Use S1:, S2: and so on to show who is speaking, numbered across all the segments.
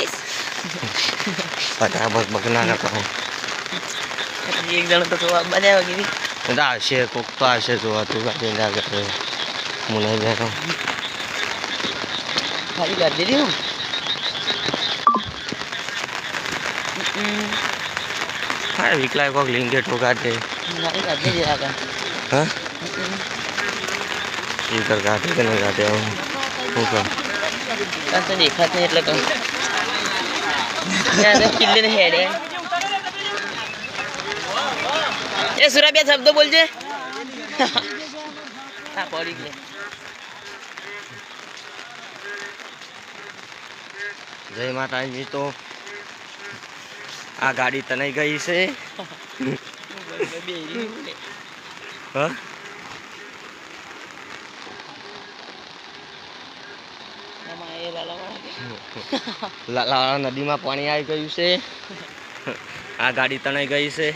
S1: Guys
S2: બધા bug bug ના કરતા
S1: એક જણ તો જોવા બધા ગીરી
S2: બધા હશે કોક તો હશે જોવા તું ગાડી ના કરે હું નહીં બેઠો
S1: ખાલી કરી દીધી હું
S2: હા વિકલાય કોક લિંગે ઠોકા દે હા ઈ કર કાઢે કે ન કાઢે હું હું કહું
S1: કાં તો દેખાત નહીં એટલે કહું ત્યાં તો કિલ્લે ને હેડે એ સુરા બે શબ્દો બોલજે હા પડી ગયા
S2: જય માતાજી તો આ ગાડી તને ગઈ છે? હા? લાલા નદીમાં પાણી આવી ગયું છે. આ ગાડી તણાઈ ગઈ છે.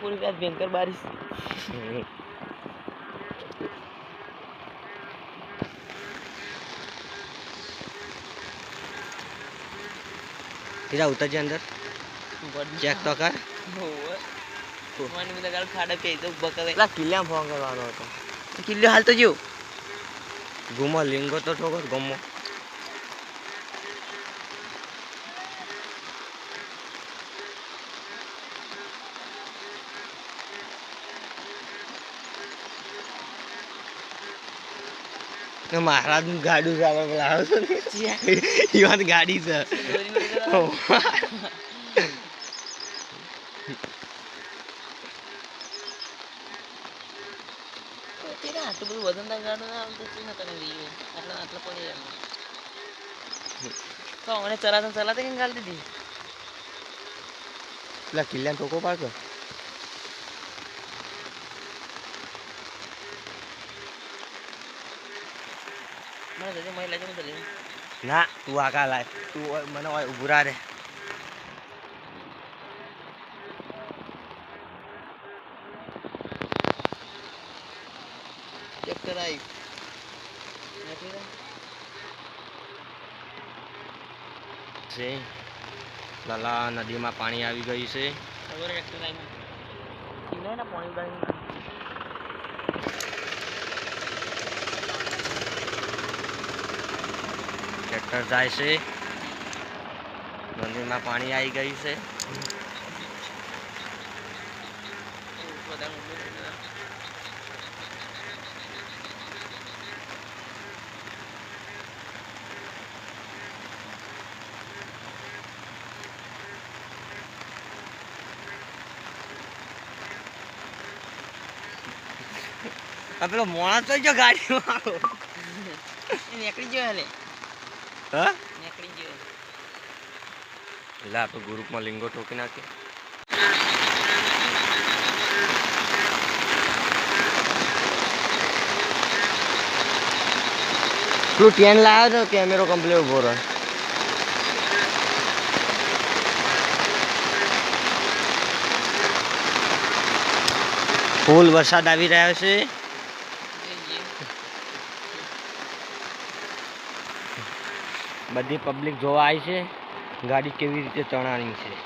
S1: પૂરી રાત ભયંકર બારિશ.
S2: હીરા ઉતરજે અંદર. ચેક તો કર.
S1: મને બધા ખાડા પે તો બકવે
S2: કિલ્લા ફોન કરવાનો હતો.
S1: કિલ્લો હાલ તો જો
S2: ગુમો લીંગો તો ઠોકર ગમો. મહારાજનું ગાડું છે આપણે છો ને. ગાડી છે.
S1: તેના આટલું બધું વજન ના ગાડું ના આવતું શું તને લીધું આટલા આટલા પડી એમ તો મને ચલાતા ચલાતા કેમ ગાળ દીધી
S2: પેલા કિલ્લા ટોકો પાડતો
S1: મને જઈને
S2: ના તું આગા લાય તું મને ઉભુરા રા રે
S1: ચેક કરાઈ નથી ને?
S2: છે લાલા નદીમાં પાણી આવી ગયું છે.
S1: ટ્રેક્ટર
S2: જાય છે. નદીમાં પાણી આવી ગયું છે. આ પેલો મોણા તો જો ગાડી
S1: એ નીકળી ગયો હાલે
S2: હા?
S1: નીકળી ગયો
S2: એટલે આપણે ગ્રુપમાં લિંગો ઠોકી નાખીએ પેલું ટેન લાવ્યો તો કેમેરો કમ્પ્લેટ ઊભો રહ્યો ફૂલ વરસાદ આવી રહ્યો છે. બધી પબ્લિક જોવા આવી છે. ગાડી કેવી રીતે ચણાણી છે.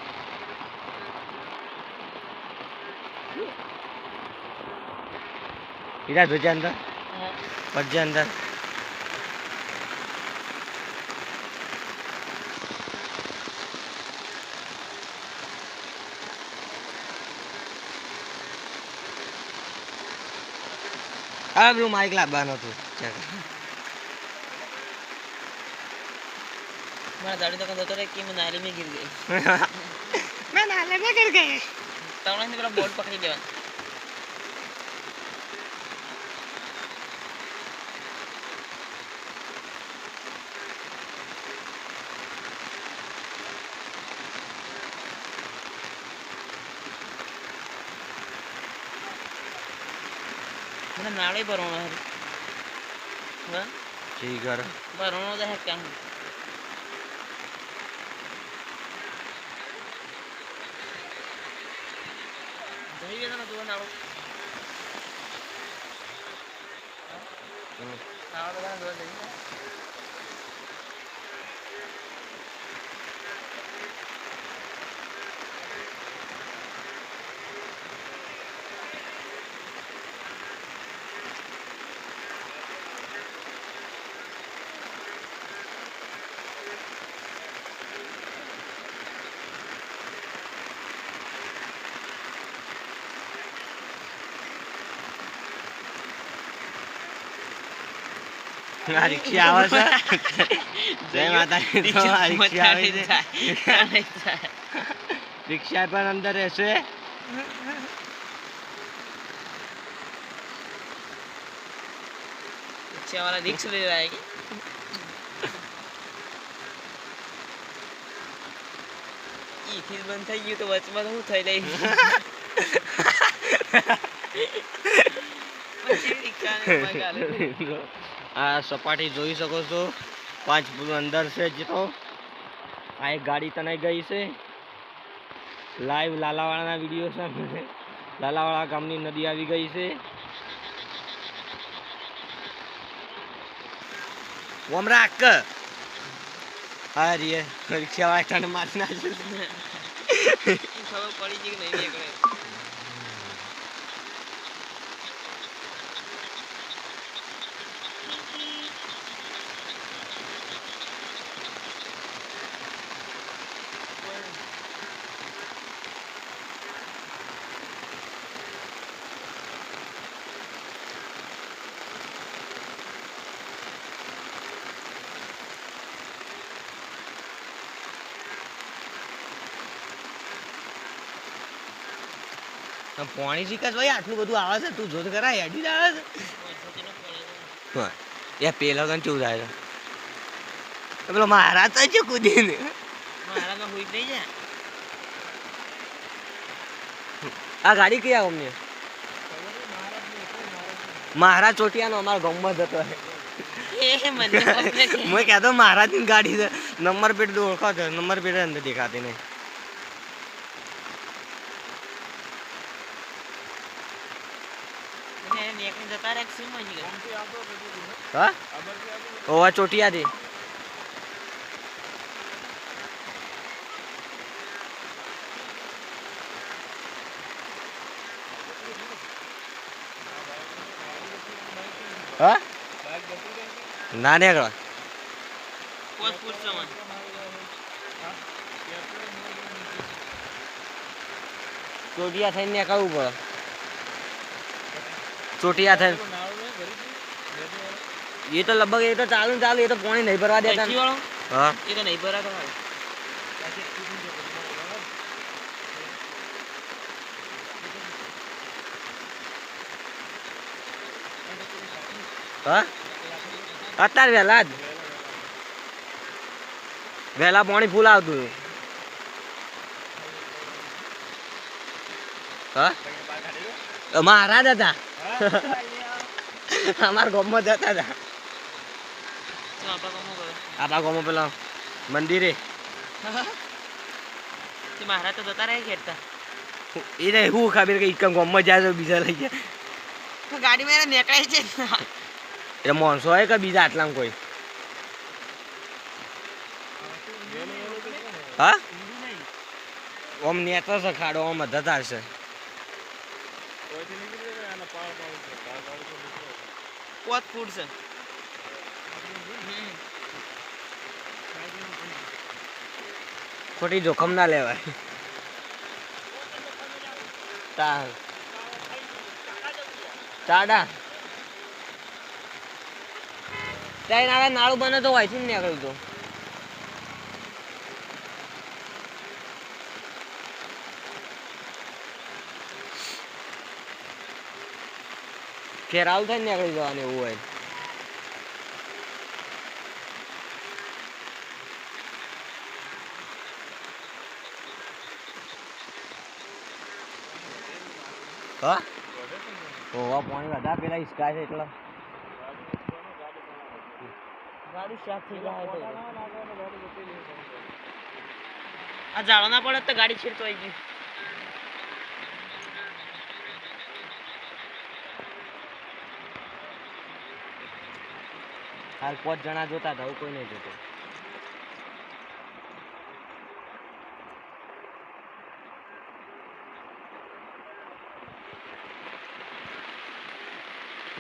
S2: પીડા જોજે અંદર. પડજે અંદર. આ પેલું માઇક લાવવાનું હતું. ચાલ.
S1: mama dari tangan doto dek, menari
S2: mie gilgit.
S1: Mau naal lagi gilgit? Tahunan ગયા તું નાળો નાળો બધા જોવા જઈ
S2: આ રિક્ષા આવે છે? જય માતાજી. તો આ રિક્ષા છે. રિક્ષા પણ અંદર રહેશે.
S1: રિક્ષા બંધ થઈ ગયું તો વચમાં શું થઈ જાય
S2: આ સપાટી જોઈ શકો છો. પાંચ ફૂટ અંદર છે જીતો આ એક ગાડી તનાઈ ગઈ છે. લાઈવ લાલાવાળાના વીડિયો છે લાલાવાળા ગામની નદી આવી ગઈ છે. ઓમ રાખ. હા રે રિક્ષા વાળા મારી નાખ્યું
S1: પડી ગઈ નહીં
S2: પોણી શીખસ ભાઈ આટલું બધું આવે છે તું જોત કરાય હેડી આવે છે. એ પેલો તને ચૂ થાય છે? પેલો મહારાજ તો છે કુદીને.
S1: તો હુઈ થઈ જાય.
S2: આ ગાડી કયા અમને? મહારાજ ચોટિયાનો અમારો
S1: ગમત હતો.
S2: મેં કહેતો મહારાજની ગાડી છે. નંબર પ્લેટ તો ઓળખો છે નંબર પ્લેટ અંદર દેખાતી નહીં
S1: એને એને નીકળીને જતા રહે કે શું મળી ગયું?
S2: હા ઓવા ચોટિયાથી હા? ના. ચોટિયા થઈને નીકળવું પડે. ચોટિયા થઈને એ તો લગભગ એ તો ચાલુ ચાલુ એ તો પાણી નહીં ભરવા દેતા? હા.
S1: એ તો નહીં ભરાતો.
S2: હા? અત્યારે વહેલા જ. વહેલા પાણી ફૂલ આવતું હા? મહારાજ હતા. અમારા ગામમાં જતા હતા.
S1: આપણા ગામમાં
S2: પેલા મંદિરે
S1: તે મહારાજ તો જતા રહે ખેડતા
S2: એ રે હું ખબર કે એકમ ગામમાં જાય તો બીજા લઈ ગયા
S1: તો ગાડીમાં એને નીકળે છે
S2: એટલે માણસો હોય કે બીજા આટલામાં કોઈ હા ઓમ નેતો છે ખાડો ઓમ જતા હશે
S1: પોત ફૂટ છે
S2: ખોટી જોખમ ના લેવાય. તાર ચાડા. ત્યાં નાળું બને તો હોય છે ને આગળ તો ખેરાલ થાય ને આગળ જવાનું એવું હોય. હા? ઓવા પાણી વધારે પેલા હિસકા છે એટલે.
S1: ગાડી સ્ટાર્ટ જાય આ જાળો ના પડે તો ગાડી છેડતો આવી ગઈ
S2: હાલ પાંચ જણા જોતા હતા હું કોઈ નહીં જોતો.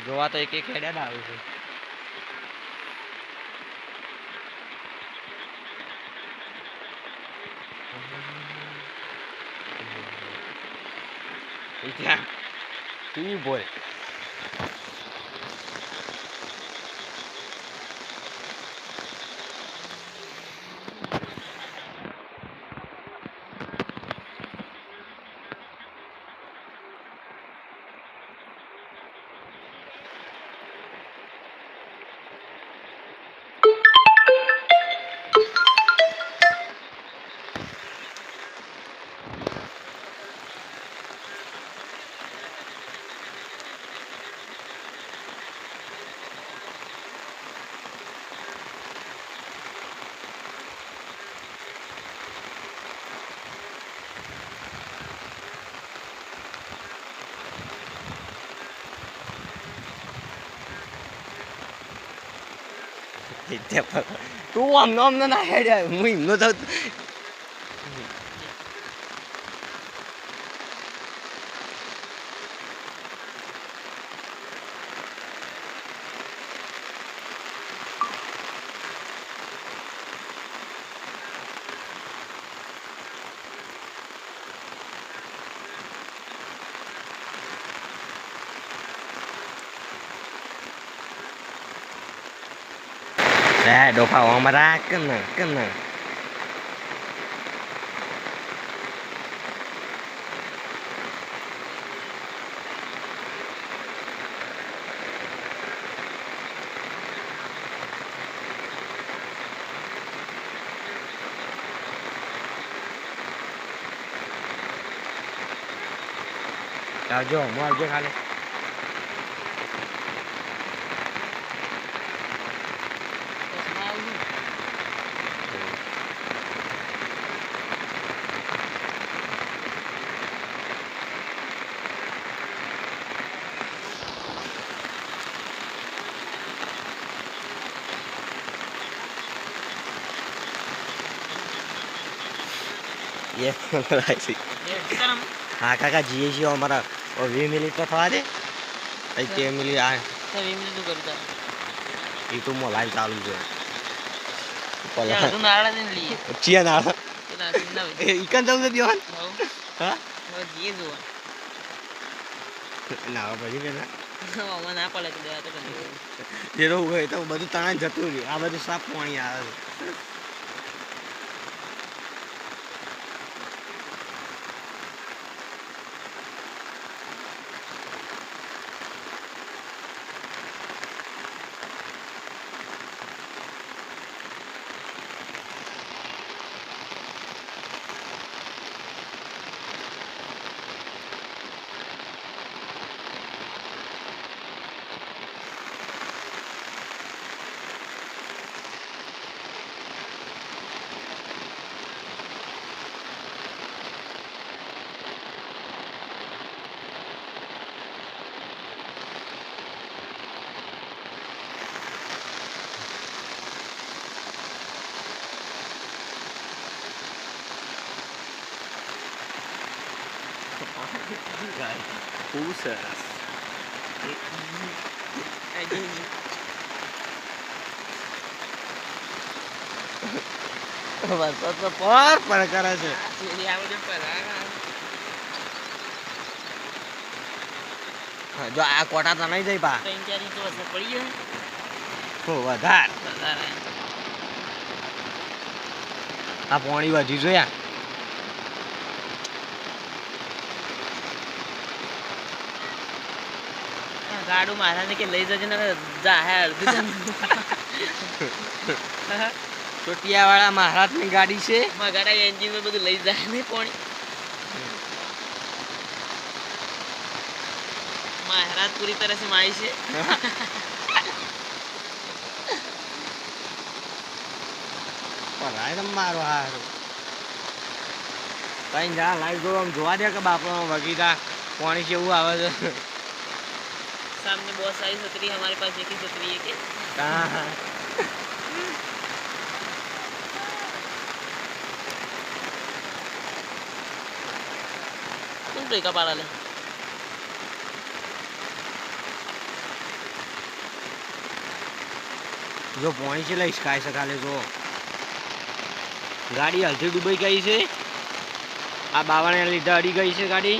S2: જોવા તો એક એક હેડ્યા ના આવે છે. ત્યાં. ટીવી તે આમનો આમનો ના હેડ્યા હું એમનો તો લે ડોફા અમારા કન કન આવજો હું આવજો ખાલી
S1: ચશ્મા
S2: રાઈસી
S1: એ
S2: હા કાકા જીએ છીએ અમારા ઓ વીસ મિનિટ તો થવા દે તઈ કે મિલી આ
S1: તો વીસ કરતા એ તો
S2: મો લાઈવ ચાલુ છે
S1: પલા તું નાળા જઈને લી
S2: ચિયા ના
S1: ના
S2: એ ઇકન જવું છે દેવાન હા
S1: જીએ જો
S2: ના પછી કે ના
S1: ના પડે તો
S2: બધું તણાઈ જતું રહ્યું આ બધું સાફ પાણી આવે છે ખૂબ સરસ
S1: આ જઈએ.
S2: વરસાદ તો પર પર કરે છે જો આ કોટા તો નહીં જઈ પા
S1: ગયો
S2: વધારે. આ પાણી વધી જોયા
S1: ગાડું મહારાજને કે લઈ જજે ને જાહે અડધું જણ.
S2: ચોટિયા વાળા મહારાજની ગાડી છે
S1: માં ગાડા એન્જિન માં બધું લઈ જાય ને પાણી મહારાજ પૂરી तरह से माई છે
S2: પરાય ને મારો હારું કઈ જા લાઈવ જો આમ જોવા દે કે બાપા વગીતા પાણી કેવું આવે છે
S1: सामने बहुत सारी छतरी है, हमारे पास एक ही छतरी है के
S2: हाँ।
S1: तुम तो का पाला ले
S2: જો પાણી છે લઈશ કાય સકાલે જો ગાડી હલથી ડૂબાઈ ગઈ છે આ બાવાને લીધે અડી ગઈ છે ગાડી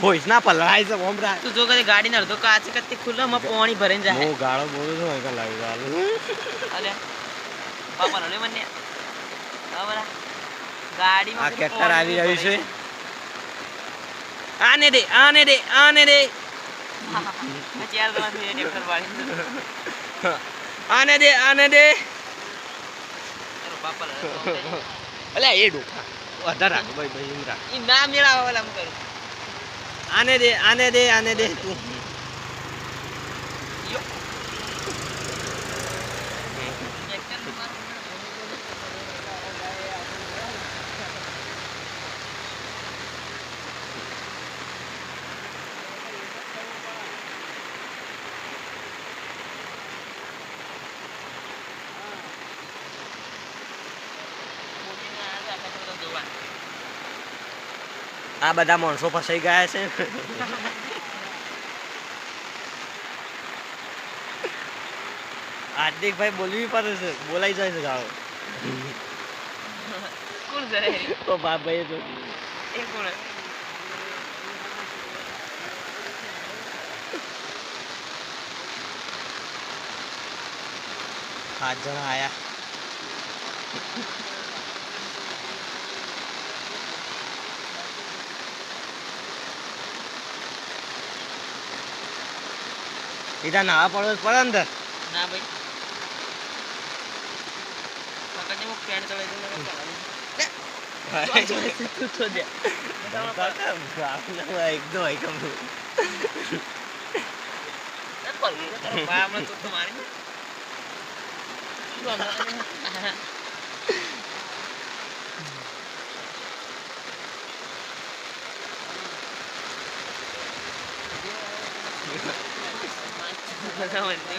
S2: ભોઈસના પલળાય છે ઓમરા
S1: તું જો કદી ગાડી નડતો કાચે કત્તી ખુલ્લો માં પાણી ભરીને જાય.
S2: હું ગાળો બોલું છું એક લાવી
S1: ગાળો અરે બાપા નડે મને. બરાબર
S2: ગાડી
S1: માં
S2: કેટર આવી રહ્યું છે.
S1: આને દે આને દે
S2: આને દે. આને દે
S1: આને દે.
S2: અલ્યા એ ડોકા. વધારા ભાઈ ભાઈ
S1: ઇન્દ્રા ના મેળાવા વાલા કરું?
S2: આને દે આને દે આને દે તું
S3: યો. Action મારું. મોદીના આ આખા બધા જોવા.
S2: આ બધા માણસો ફસાઈ ગયા છે. હાર્દિકભાઈ બોલવી પડે છે. બોલાઈ જાય છે ગાળો.
S3: કોણ છે
S2: તો ભાઈ તો
S3: એ કોણ?
S2: સાત જણા આયા. સીધા નાવા પડવો જ પડે અંદર.
S3: ના ભાઈ.
S2: એકદમ એકદમ
S3: એ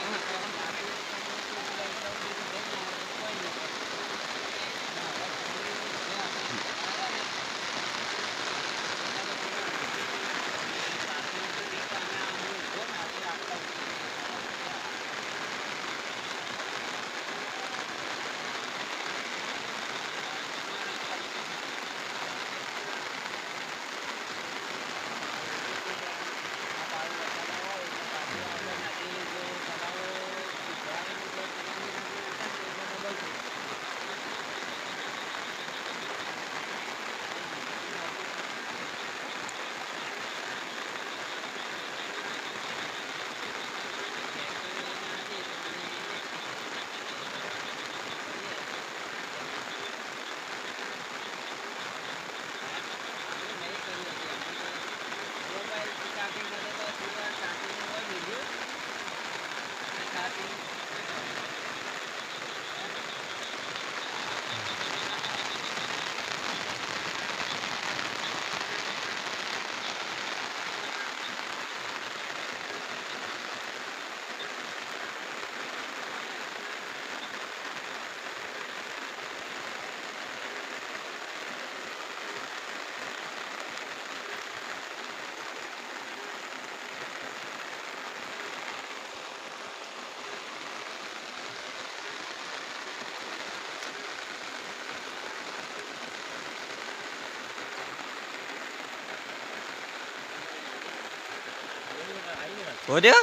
S2: હોદ્યો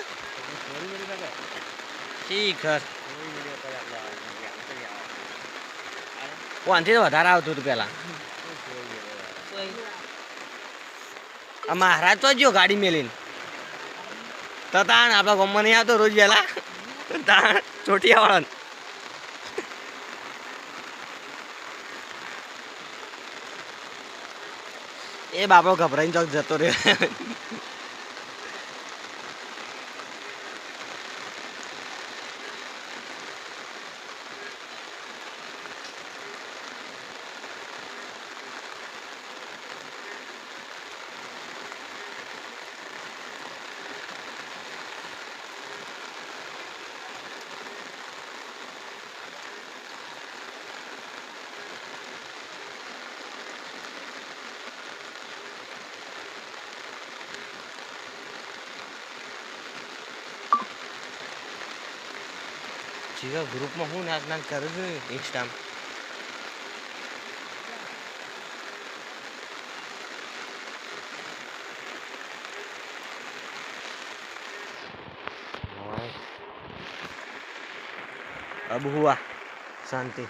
S2: શીખર કોણથી વધારે આવતું હતું પેલા આ મહારાજ તો જો ગાડી મેલીને. તો તાણ આપણા ગામમાં નહીં આવતો રોજ વહેલા. તાણ ચોટિયાવાળા એ બાપડો ગભરાઈને ચોક જતો રહ્યો. જીવા ગ્રુપમાં હું નાચ નાચ કરું છું ઇન્સ્ટામાં अब हुआ शांति